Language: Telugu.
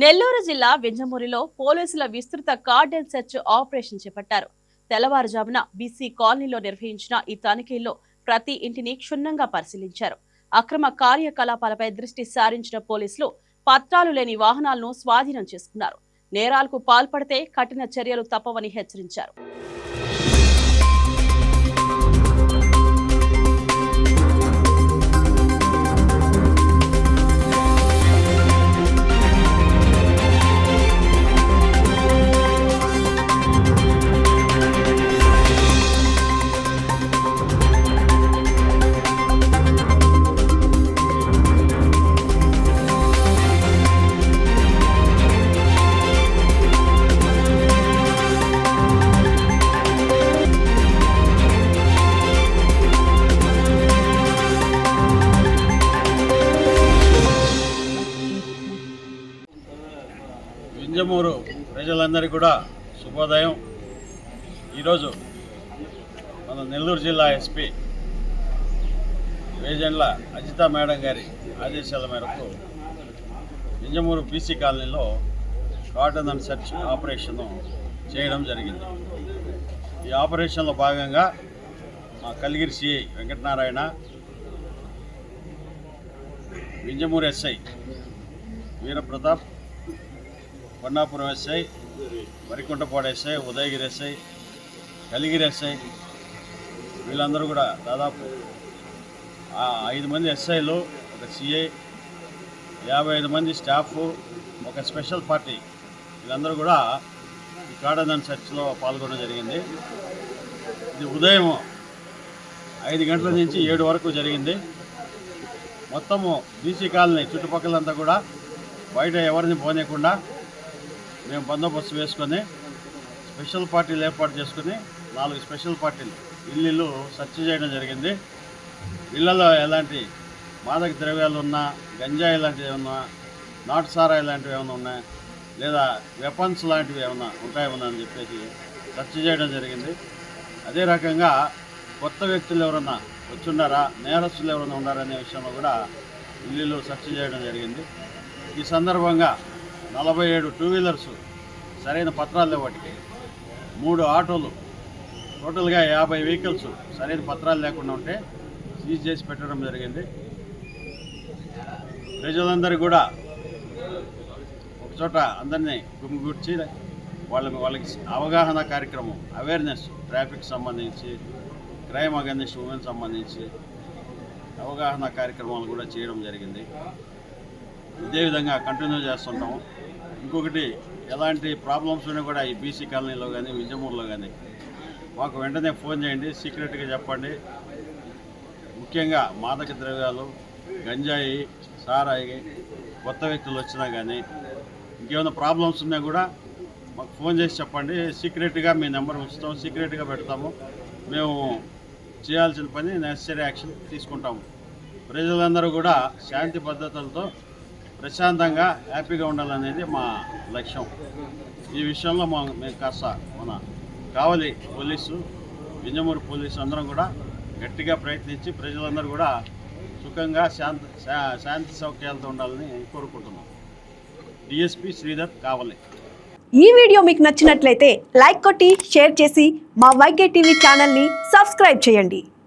నెల్లూరు జిల్లా వింజమూరిలో పోలీసుల విస్తృత కార్డెన్ సెర్చ్ ఆపరేషన్ చేపట్టారు. తెల్లవారుజామున బీసీ కాలనీలో నిర్వహించిన ఈ తనిఖీల్లో ప్రతి ఇంటిని క్షుణ్ణంగా పరిశీలించారు. అక్రమ కార్యకలాపాలపై దృష్టి సారించిన పోలీసులు పత్రాలు లేని వాహనాలను స్వాధీనం చేసుకున్నారు. నేరాలకు పాల్పడితే కఠిన చర్యలు తప్పవని హెచ్చరించారు. వింజమూరు ప్రజలందరికీ కూడా శుభోదయం. ఈరోజు మన నెల్లూరు జిల్లా ఎస్పీ వేజెండ్ల అజిత మేడం గారి ఆదేశాల మేరకు వింజమూరు బీసీ కాలనీలో కాటన్ అండ్ సెర్చ్ ఆపరేషన్ చేయడం జరిగింది. ఈ ఆపరేషన్లో భాగంగా మా Kaligiri CI Venkatanarayana Vinjamuru SI Veeraprathap Kondapuram SI Varikuntapadu SI Udayagiri SI Kaligiri SI వీళ్ళందరూ కూడా దాదాపు ఐదు మంది ఎస్ఐలు ఒక సిఐ యాభై ఐదు మంది స్టాఫ్ ఒక స్పెషల్ పార్టీ. వీళ్ళందరూ కూడా ఈ కాడన్ చర్చ్లో పాల్గొనడం జరిగింది. ఇది ఉదయం ఐదు గంటల నుంచి ఏడు వరకు జరిగింది. మొత్తము బీసీ కాలనీ చుట్టుపక్కలంతా కూడా బయట ఎవరిని పోనీయకుండా మేము బందోబస్తు వేసుకొని స్పెషల్ పార్టీలు ఏర్పాటు చేసుకుని నాలుగు స్పెషల్ పార్టీలు ఇల్లు సెర్చ్ చేయడం జరిగింది. ఇళ్ళలో ఎలాంటి మాదక ద్రవ్యాలు ఉన్నా గంజాయి లాంటివి ఏమన్నా నాటు సారాయి లాంటివి ఏమైనా ఉన్నాయి లేదా వెపన్స్ లాంటివి ఏమైనా ఉంటాయేమన్నా అని చెప్పేసి సెర్చ్ చేయడం జరిగింది. అదే రకంగా కొత్త వ్యక్తులు ఎవరన్నా వచ్చున్నారా నేరస్తులు ఎవరైనా ఉన్నారా అనే విషయంలో కూడా ఇల్లు సెర్చ్ చేయడం జరిగింది. ఈ సందర్భంగా నలభై ఏడు టూ వీలర్స్ సరైన పత్రాలు లేవు వాటికి. మూడు ఆటోలు. టోటల్గా యాభై వెహికల్స్ సరైన పత్రాలు లేకుండా ఉంటే సీజ్ చేసి పెట్టడం జరిగింది. ప్రజలందరూ కూడా ఒకచోట అందరినీ గుమిగూర్చి వాళ్ళ వాళ్ళకి అవగాహన కార్యక్రమం అవేర్నెస్ ట్రాఫిక్ సంబంధించి క్రైమ్ అగెన్స్ట్ ఉమెన్ సంబంధించి అవగాహన కార్యక్రమాలు కూడా చేయడం జరిగింది. ఇదే విధంగా కంటిన్యూ చేస్తుంటాము. ఇంకొకటి ఎలాంటి ప్రాబ్లమ్స్ ఉన్నా కూడా ఈ బీసీ కాలనీలో కానీ విజయమూరులో కానీ మాకు వెంటనే ఫోన్ చేయండి సీక్రెట్గా చెప్పండి. ముఖ్యంగా మాదక ద్రవ్యాలు గంజాయి సారాయి కొత్త వ్యక్తులు వచ్చినా కానీ ఇంకేమైనా ప్రాబ్లమ్స్ ఉన్నా కూడా మాకు ఫోన్ చేసి చెప్పండి. సీక్రెట్గా మీ నెంబర్ ఉంచుతాం సీక్రెట్గా పెడతాము. మేము చేయాల్సిన పని నెసరీ యాక్షన్ తీసుకుంటాము. ప్రజలందరూ కూడా శాంతి పద్ధతులతో ప్రశాంతంగా హ్యాపీగా ఉండాలనేది మా లక్ష్యం. ఈ విషయంలో మా మేము కాస్త మన కావలి పోలీసు వింజమూరు పోలీసు అందరం కూడా గట్టిగా ప్రయత్నించి ప్రజలందరూ కూడా సుఖంగా శాంతి శా- శాంతి సౌఖ్యాలతో ఉండాలని కోరుకుంటున్నాం. డిఎస్పి శ్రీధర్ కావలి. ఈ వీడియో మీకు నచ్చినట్లయితే లైక్ కొట్టి షేర్ చేసి మా వైకే టీవీ ఛానల్ని సబ్స్క్రైబ్ చేయండి.